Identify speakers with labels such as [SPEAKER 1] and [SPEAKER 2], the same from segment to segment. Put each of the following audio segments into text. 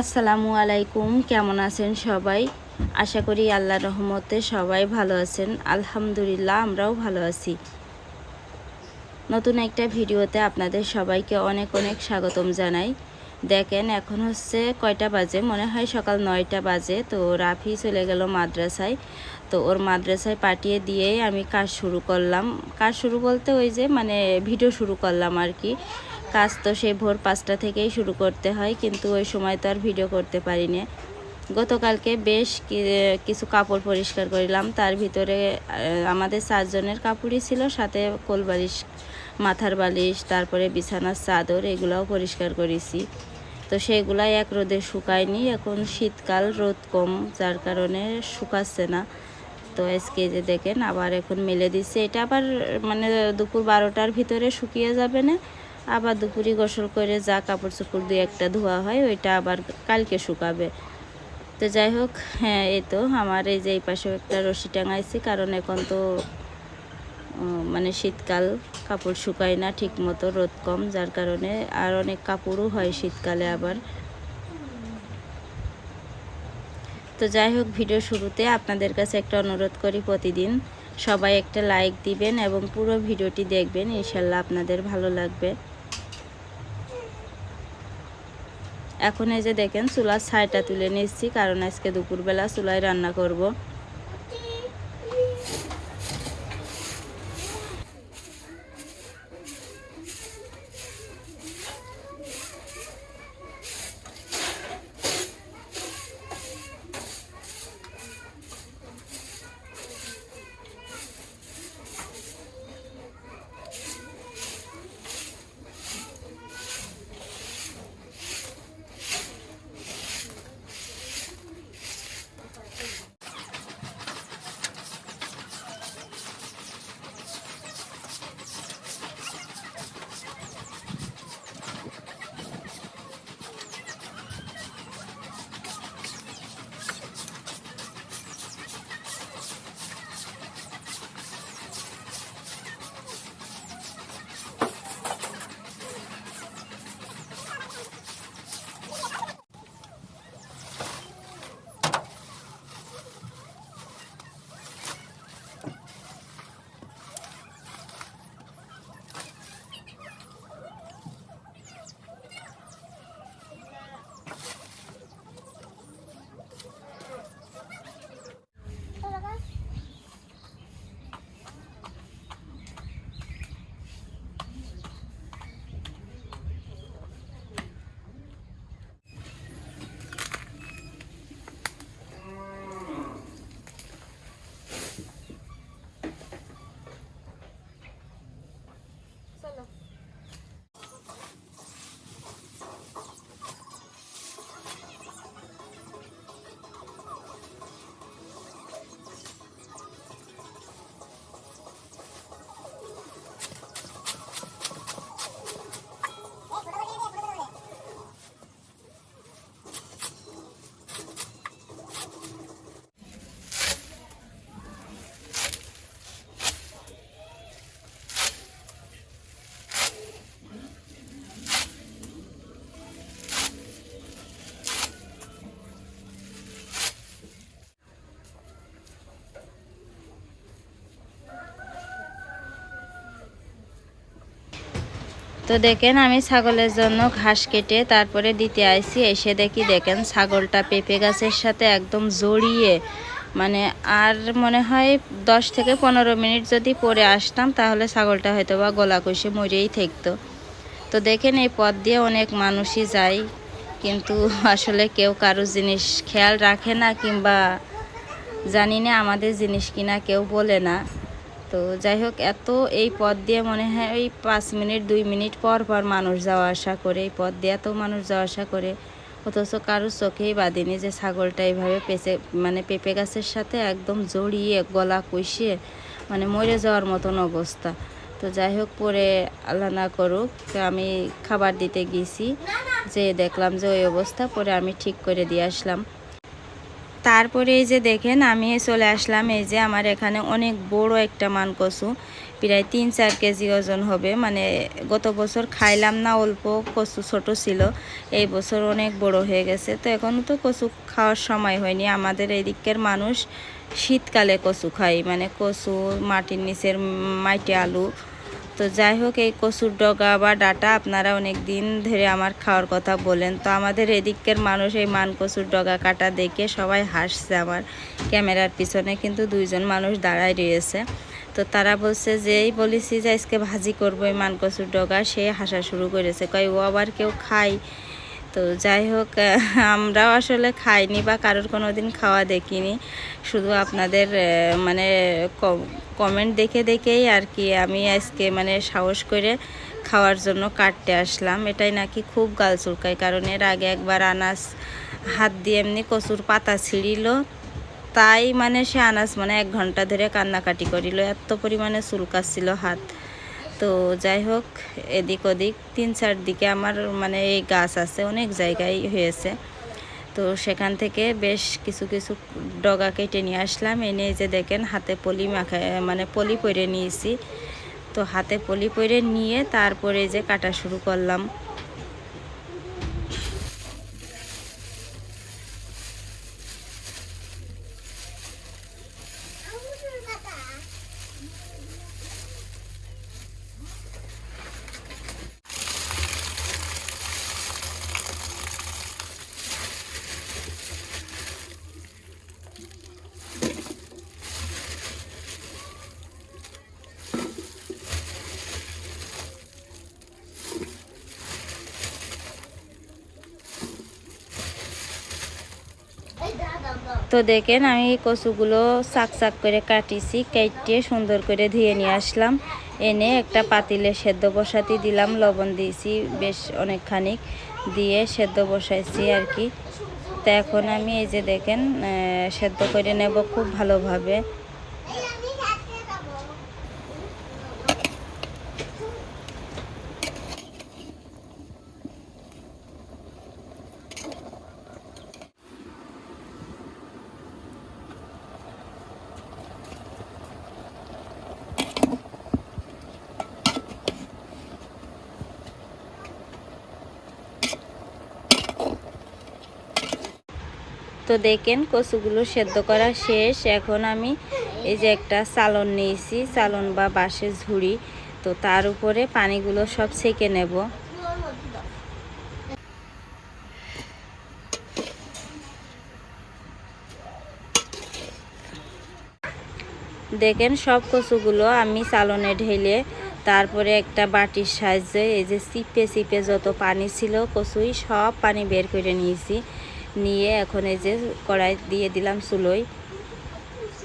[SPEAKER 1] আসসালামু আলাইকুম, কেমন আছেন সবাই? আশা করি আল্লাহ রহমতে সবাই ভালো আছেন। আলহামদুলিল্লাহ, আমরাও ভালো আছি। নতুন একটা ভিডিওতে আপনাদের সবাইকে অনেক অনেক স্বাগতম জানাই। দেখেন, এখন হচ্ছে কয়টা বাজে? মনে হয় সকাল নয়টা বাজে। তো রাফি চলে গেল মাদ্রাসায়। তো ওর মাদ্রাসায় পাঠিয়ে দিয়েই আমি কাজ শুরু করলাম। কাজ শুরু বলতে ওই যে মানে ভিডিও শুরু করলাম আর কি। কাজ তো সেই ভোর পাঁচটা থেকেই শুরু করতে হয়, কিন্তু ওই সময় তো আর ভিডিও করতে পারিনি। গতকালকে বেশ কিছু কাপড় পরিষ্কার করিলাম, তার ভিতরে আমাদের চারজনের কাপড়ই ছিল, সাথে কোল বালিশ মাথার বালিশ, তারপরে বিছানার চাদর, এগুলাও পরিষ্কার করেছি। তো সেগুলাই এক রোদে শুকায়নি, এখন শীতকাল, রোদ কম, যার কারণে শুকাচ্ছে না। তো আজকে যে দেখেন, আবার এখন মেলে দিচ্ছে, এটা আবার মানে দুপুর বারোটার ভিতরে শুকিয়ে যাবে না? আবার দুপুরে গোসল করে যা কাপড় চোপড় দুই একটা ধোয়া হয়, ওইটা আবার কালকে শুকাবে। তো যাই হোক হ্যাঁ এই তো আমার এই যে এই পাশেও একটা রশি টাঙাইছি, কারণ এখন তো মানে শীতকাল, কাপড় শুকায় না ঠিক মতো রোদ কম, যার কারণে আর অনেক কাপড়ও হয় শীতকালে আবার। তো যাই হোক, ভিডিও শুরুতে আপনাদের কাছে একটা অনুরোধ করি প্রতিদিন সবাই একটা লাইক দিবেন এবং পুরো ভিডিওটি দেখবেন, ইনশাল্লাহ আপনাদের ভালো লাগবে। এখন এই যে দেখেন চুলার ছাইটা তুলে নিচ্ছি কারণ আজকে দুপুরবেলা চুলায় রান্না করব। তো দেখেন আমি ছাগলের জন্য ঘাস কেটে তারপরে দিতে আইছি, এসে দেখি দেখেন ছাগলটা পেঁপে গাছের সাথে একদম জড়িয়ে মানে আর মনে হয় দশ থেকে পনেরো মিনিট যদি পরে আসতাম তাহলে ছাগলটা হয়তো বা গলা কষে মরেই থাকতো। তো দেখেন এই পথ দিয়ে অনেক মানুষই যায়, কিন্তু আসলে কেউ কারও জিনিস খেয়াল রাখে না কিংবা জানি না আমাদের জিনিস কিনা কেউ বলে না। তো যাই হোক এত এই পথ দিয়ে মনে হয় ওই পাঁচ মিনিট, দুই মিনিট পর পর মানুষ যাওয়া আসা করে। এই পথ দিয়ে এত মানুষ যাওয়া আসা করে, অথচ কারোর চোখেই বাঁধেনি যে ছাগলটা এইভাবে পেঁচে মানে পেঁপে গাছের সাথে একদম জড়িয়ে, গলা কষিয়ে মানে মরে যাওয়ার মতন অবস্থা। তো যাই হোক পরে আল্লাহ না করুক আমি খাবার দিতে গেছি যে দেখলাম যে ওই অবস্থা, পরে আমি ঠিক করে দিয়ে আসলাম। তারপরে এই যে দেখেন, আমি চলে আসলাম এই যে আমার এখানে অনেক বড় একটা মান কচু প্রায় তিন চার কেজি ওজন হবে। মানে গত বছর খাইলাম না, অল্প কচু ছোট ছিল, এই বছর অনেক বড় হয়ে গেছে। তো এখনও তো কচু খাওয়ার সময় হয়নি। আমাদের এই দিকের মানুষ শীতকালে কচু খায় মানে কচু, মাটির নিচের মাটি আলু তো যাই হোক, এই কচুর ডগা বা ডাটা আপনারা অনেক দিন ধরে আমার খাওয়ার কথা বলেন। তো আমাদের এদিকের মানুষ এই মান কচুর ডগা কাটা দেখে সবাই হাসছে আমার ক্যামেরার পিছনে, কিন্তু দুইজন মানুষ দাঁড়ায় রয়েছে। তো তারা বলছে যে, এই বলেছি যে, আজকে ভাজি করব এই মান কচুর ডগা। সে হাসা শুরু করেছে। কয়, ও আবার কেউ খায়? তো যাই হোক আমরাও আসলে খাইনি বা কারোর কোনো দিন খাওয়া দেখিনি। শুধু আপনাদের মানে কমেন্ট দেখে দেখেই আর কি আমি আজকে মানে সাহস করে খাওয়ার জন্য কাটতে আসলাম। এটাই নাকি খুব গাল চুলকায়, কারণ এর আগে একবার আনাস হাত দিয়ে এমনি কচুর পাতা ছিঁড়িল। তাই মানে সে আনাস মানে এক ঘণ্টা ধরে কান্নাকাটি করিল। এত পরিমাণে চুলকাচ্ছিল হাত। তো যাই হোক, এদিক ওদিক তিন চার দিকে আমার মানে এই গাছ আছে, অনেক জায়গায় হয়েছে। তো সেখান থেকে বেশ কিছু কিছু ডগা কেটে নিয়ে আসলাম। এনে যে দেখেন, হাতে পলি মাখা মানে পলি পরে নিয়েছি। তো হাতে পলি পরে নিয়ে তারপরে যে কাটা শুরু করলাম। তো দেখেন আমি কচুগুলো চাক চাক করে কাটিছি, কেটে সুন্দর করে ধুয়ে নিয়ে আসলাম। এনে একটা পাতিলে সেদ্ধ বসাতে দিলাম, লবণ দিয়েছি বেশ অনেকখানি দিয়ে সেদ্ধ বসাইছি আর কি। তো এখন আমি এই যে দেখেন সেদ্ধ করে নেব খুব ভালোভাবে। তো দেখেন, কচুগুলো সেদ্ধ করা শেষ। এখন আমি এই যে একটা চালন নিয়েছি, চালন বা বাঁশের ঝুড়ি। তো তার উপরে পানিগুলো সব সেকে নেব। দেখেন, সব কচুগুলো আমি চালনে ঢেলে তারপরে একটা বাটির সাহায্যে এই যে চিপে চিপে যত পানি ছিল কচুই সব পানি বের করে নিয়েছি। নিয়ে এখন এই যে কড়াই দিয়ে দিলাম চুলোয়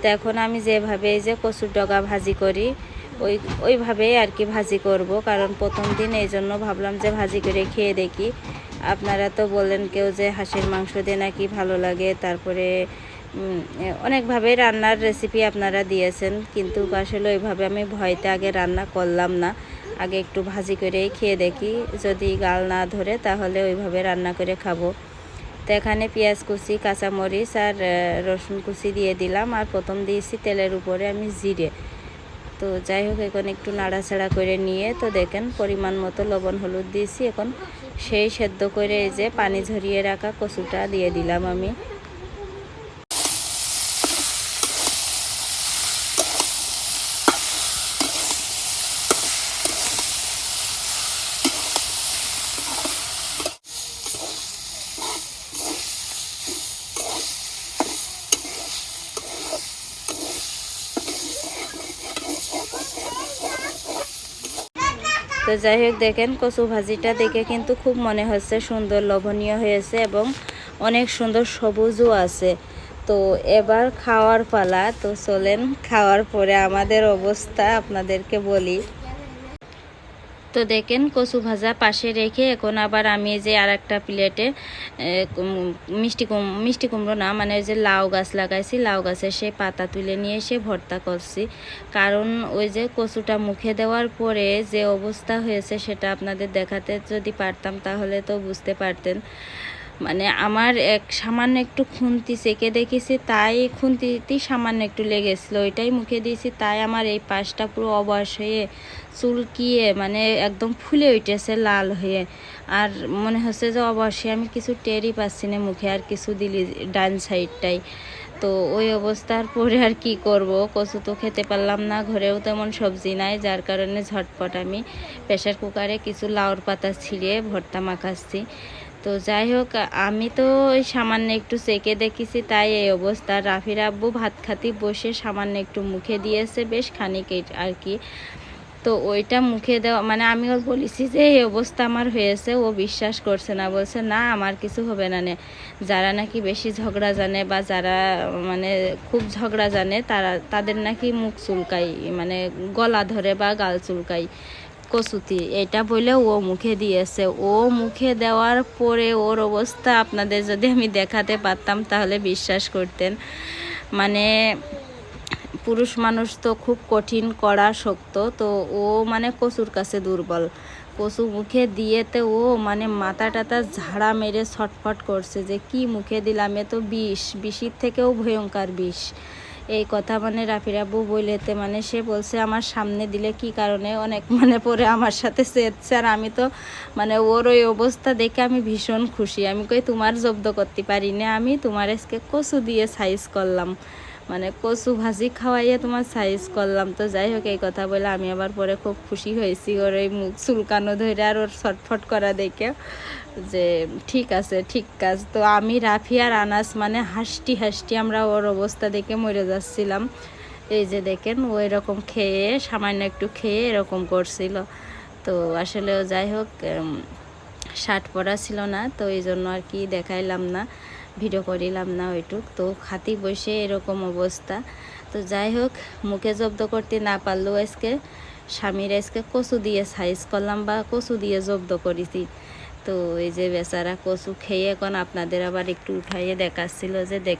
[SPEAKER 1] তো এখন আমি যেভাবে এই যে কচুর ডগা ভাজি করি, ওই, ওইভাবেই আর কি ভাজি করব। কারণ প্রথম দিন এই জন্য ভাবলাম যে ভাজি করে খেয়ে দেখি। আপনারা তো বললেন কেউ যে হাঁসের মাংস দিয়ে নাকি ভালো লাগে, তারপরে অনেকভাবে রান্নার রেসিপি আপনারা দিয়েছেন। কিন্তু আসলে ওইভাবে আমি ভয়তে আগে রান্না করলাম না। আগে একটু ভাজি করেই খেয়ে দেখি। যদি গাল না ধরে তাহলে ওইভাবে রান্না করে খাব। তো এখানে পেঁয়াজ কুচি, কাঁচামরিচ আর রসুন কুচি দিয়ে দিলাম। আর প্রথম দিয়েছি তেলের উপরে আমি জিরে। তো যাই হোক, এখন একটু নাড়াচাড়া করে নিয়ে, তো দেখেন পরিমাণ মতো লবণ, হলুদ দিয়েছি। এখন সেই সেদ্ধ করে এই যে পানি ঝরিয়ে রাখা কচুটা দিয়ে দিলাম আমি। তো যাই হোক দেখেন, কচু ভাজিটা দেখে কিন্তু খুব মনে হচ্ছে সুন্দর লোভনীয় হয়েছে এবং অনেক সুন্দর সবুজও আছে। তো এবার খাওয়ার পালা, তো চলেন, খাওয়ার পরে আমাদের অবস্থা আপনাদেরকে বলি। তো দেখেন কচু ভাজা পাশে রেখে এখন আবার আমি যে আর একটা প্লেটে মিষ্টি কুম, মিষ্টি কুমড়ো না মানে ওই যে লাউ গাছ লাগাইছি, লাউ গাছের সেই পাতা তুলে নিয়ে এসে ভর্তা করছি। কারণ ওই যে কচুটা মুখে দেওয়ার পরে যে অবস্থা হয়েছে সেটা আপনাদের দেখাতে যদি পারতাম তাহলে তো বুঝতে পারতেন। মানে আমার এক সামান্য একটু খুন্তি সেকে দেখেছি, তাই খুন্তিতেই সামান্য একটু লেগেছিলো। ওইটাই মুখে দিয়েছি, তাই আমার এই পাশটা পুরো অবশ হয়ে চুলকিয়ে মানে একদম ফুলে উঠেছে লাল হয়ে। আর মনে হচ্ছে যে অবশ্যই আমি কিছু টেরই পাচ্ছি না মুখে, আর কিছু দিলি ডান সাইডটাই। তো ওই অবস্থার পরে আর কি করব? কচু তো খেতে পারলাম না, ঘরেও তেমন সবজি নাই, যার কারণে ঝটপট আমি প্রেশার কুকারে কিছু লাউর পাতা ছিঁড়ে ভর্তা মাখাচ্ছি। তো যাই হোক, আমি তো ওই সামান্য একটু সেকে দেখেছি, তাই এই অবস্থা। রাফির আব্বু ভাত খাতি বসে সামান্য একটু মুখে দিয়েছে বেশ খানিক আর কি। তো ওইটা মুখে দেওয়া মানে আমি ওর বলেছি যে এই অবস্থা আমার হয়েছে, ও বিশ্বাস করছে না, বলছে, না, আমার কিছু হবে না নে। যারা নাকি বেশি ঝগড়া জানে বা যারা মানে খুব ঝগড়া জানে, তারা, তাদের নাকি মুখ চুলকাই মানে গলা ধরে বা গাল চুলকাই কসুতি, এটা বলে ও মুখে দিয়েছে। ও মুখে দেওয়ার পরে ওর অবস্থা আপনাদের যদি আমি দেখাতে পারতাম তাহলে বিশ্বাস করতেন। মানে পুরুষ মানুষ তো খুব কঠিন কড়া শক্ত, তো ও মানে কচুর কাছে দুর্বল। কচু মুখে দিয়েতে ও মানে মাথা টাতা ঝাড়া মেরে ছটফট করছে যে, কি মুখে দিলাম? এ তো বিষ, বিষির থেকেও ভয়ঙ্কর বিষ। এই কথা মানে রাফিরাবু বইলেতে মানে সে বলছে, আমার সামনে দিলে কি কারণে? অনেক মানে পরে আমার সাথে চেয়েছে আর আমি তো মানে ওর ওই অবস্থা দেখে আমি ভীষণ খুশি। আমি কই, তোমার জব্দ করতে পারি না, আমি তোমার আজকে কচু দিয়ে সাইজ করলাম। মানে কচু ভাজি খাওয়াইয়ে তোমার সাইজ করলাম। তো যাই হোক এই কথা বলে আমি আবার পরে খুব খুশি হয়েছি ওর ওই মুখ চুলকানো ধরে আর ওর ছটফট করা দেখে যে ঠিক আছে, ঠিক কাজ। তো আমি, রাফি আর আনাস মানে হাসটি হাসটি আমরা ওর অবস্থা দেখে মরে যাচ্ছিলাম। এই যে দেখেন, ও এরকম খেয়ে, সামান্য একটু খেয়ে এরকম করছিল। তো আসলে যাই হোক শার্ট পরা ছিল না, তো এই জন্য আর কি দেখাইলাম না। ভিডিও করিলাম না ওইটুক। তো খাতি বসে এরকম অবস্থা। তো যাই হোক, মুখে জব্দ করতে না পারলেও আজকে। স্বামীর আজকে কচু দিয়ে সাইজ করলাম বা কচু দিয়ে জব্দ করেছি। তো এই যে বেচারা কচু খেয়ে এখন আপনাদের আবার একটু উঠাইয়ে দেখাচ্ছিল যে দেখ